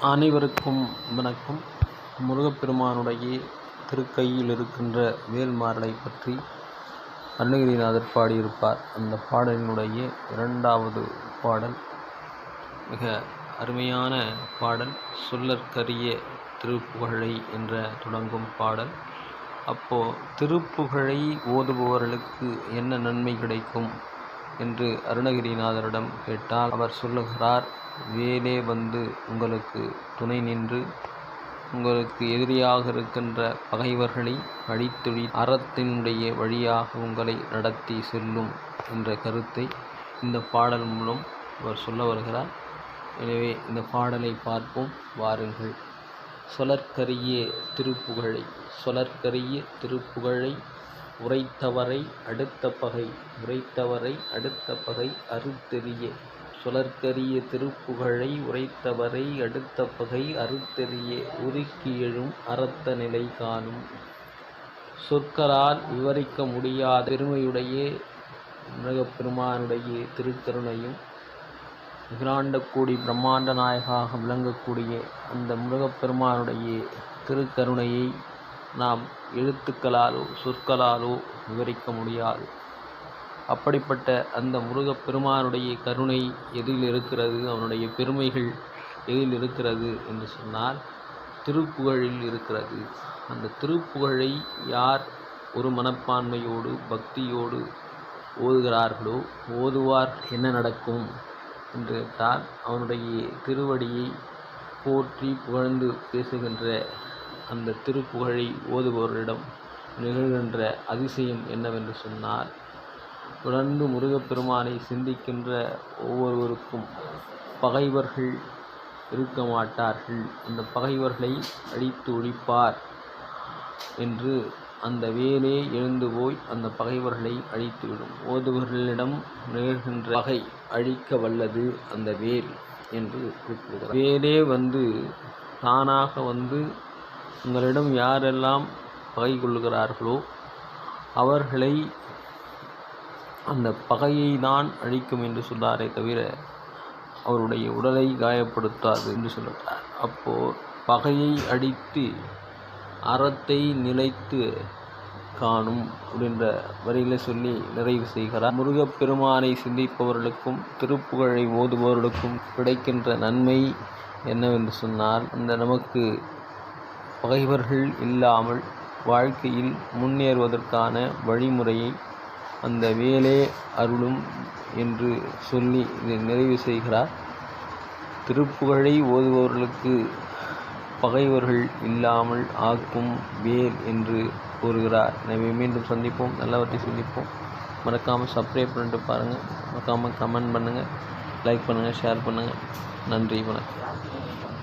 அனைவருக்கும் வணக்கம். முருகப்பெருமானுடைய திருக்கையில் இருக்கின்ற வேல்மாரலை பற்றி அருணகிரிநாதர் பாடியிருப்பார். அந்த பாடலினுடைய இரண்டாவது பாடல் மிக அருமையான பாடல் சொல்லற்கரிய திருப்புகழை என்ற தொடங்கும் பாடல். அப்போது திருப்புகழை ஓதுபவர்களுக்கு என்ன நன்மை கிடைக்கும்? என்று அருணகிரிநாதரிடம் கேட்டால் அவர் சொல்லுகிறார் வேலே வந்து உங்களுக்கு துணை நின்று உங்களுக்கு எதிரியாக இருக்கின்ற பகைவர்களை வழித்தொழி அறத்தினுடைய வழியாக உங்களை நடத்தி செல்லும் என்ற கருத்தை இந்த பாடல் மூலம் அவர் சொல்ல வருகிறார். எனவே இந்த பாடலை பார்ப்போம். வாருங்கள். சொலற்கரிய திருப்புகழை சொலற்கரிய திருப்புகழை உரைத்தவரை அடுத்த பகை உரைத்தவரை அடுத்த பகை அறுத்தெறிய சுழற்கரிய திருப்புகழை உரைத்தவரை அடுத்த பகை அறுத்தெறிய உருக்கி எழும் அறத்த நிலை காணும். சொற்களால் விவரிக்க முடியாத பெருமையுடைய மிருகப்பெருமானுடைய திருக்கருணையும் அகிலாண்டக்கூடி பிரம்மாண்ட நாயகாக விளங்கக்கூடிய அந்த முருகப்பெருமானுடைய திருக்கருணையை நாம் எழுத்துக்களாலோ சொற்களாலோ விவரிக்க முடியாது. அப்படிப்பட்ட அந்த முருகப்பெருமானுடைய கருணை எதில் இருக்கிறது? அவனுடைய பெருமைகள் எதில் இருக்கிறது என்று சொன்னால் திருப்புகழில் இருக்கிறது. அந்த திருப்புகழை யார் ஒரு மனப்பான்மையோடு பக்தியோடு ஓதுகிறார்களோ ஓதுவார் என்ன நடக்கும் என்று கேட்டால் அவனுடைய திருவடியை போற்றி புகழ்ந்து பேசுகின்ற அந்த திருப்புகழை ஓதுபவர்களிடம் நிகழ்கின்ற அதிசயம் என்னவென்று சொன்னால் தொடர்ந்து முருகப்பெருமானை சிந்திக்கின்ற ஒவ்வொருவருக்கும் பகைவர்கள் இருக்க மாட்டார்கள். அந்த பகைவர்களை அழித்து ஒழிப்பார் என்று அந்த வேலே எழுந்து போய் அந்த பகைவர்களை அழித்துவிடும் ஓதுவர்களிடம் நிகழ்கின்ற பகை அழிக்க வல்லது அந்த வேல் என்று குறிப்பிடுகிறார். வேலே வந்து தானாக வந்து உங்களிடம் யாரெல்லாம் பகை கொள்ளுகிறார்களோ அவர்களை அந்த பகையை தான் அழிக்கும் என்று சொன்னாரே தவிர அவருடைய உடலை காயப்படுத்தாது என்று சொல்லுகிறார். அப்போது பகையை அடித்து அறத்தை நிலைத்து காணும் அப்படின்ற வரியில் சொல்லி நிறைவு செய்கிறார். முருகப்பெருமானை சிந்திப்பவர்களுக்கும் திருப்புகழை ஓதுபவர்களுக்கும் கிடைக்கின்ற நன்மை என்னவென்று சொன்னால் அந்த நமக்கு பகைவர்கள் இல்லாமல் வாழ்க்கையில் முன்னேறுவதற்கான வழிமுறையை அந்த வேலே அருளும் என்று சொல்லி இதை நிறைவு செய்கிறார். திருப்புகழை ஓதுபவர்களுக்கு பகைவர்கள் இல்லாமல் ஆக்கும் வேல் என்று கூறுகிறார். எனவே மீண்டும் சந்திப்போம். நல்லவற்றை சந்திப்போம். மறக்காமல் சப்ஸ்கிரைப் பண்ணிட்டு பாருங்கள் மறக்காமல் கமெண்ட் பண்ணுங்கள் லைக் பண்ணுங்கள் ஷேர் பண்ணுங்கள் நன்றி. வணக்கம்.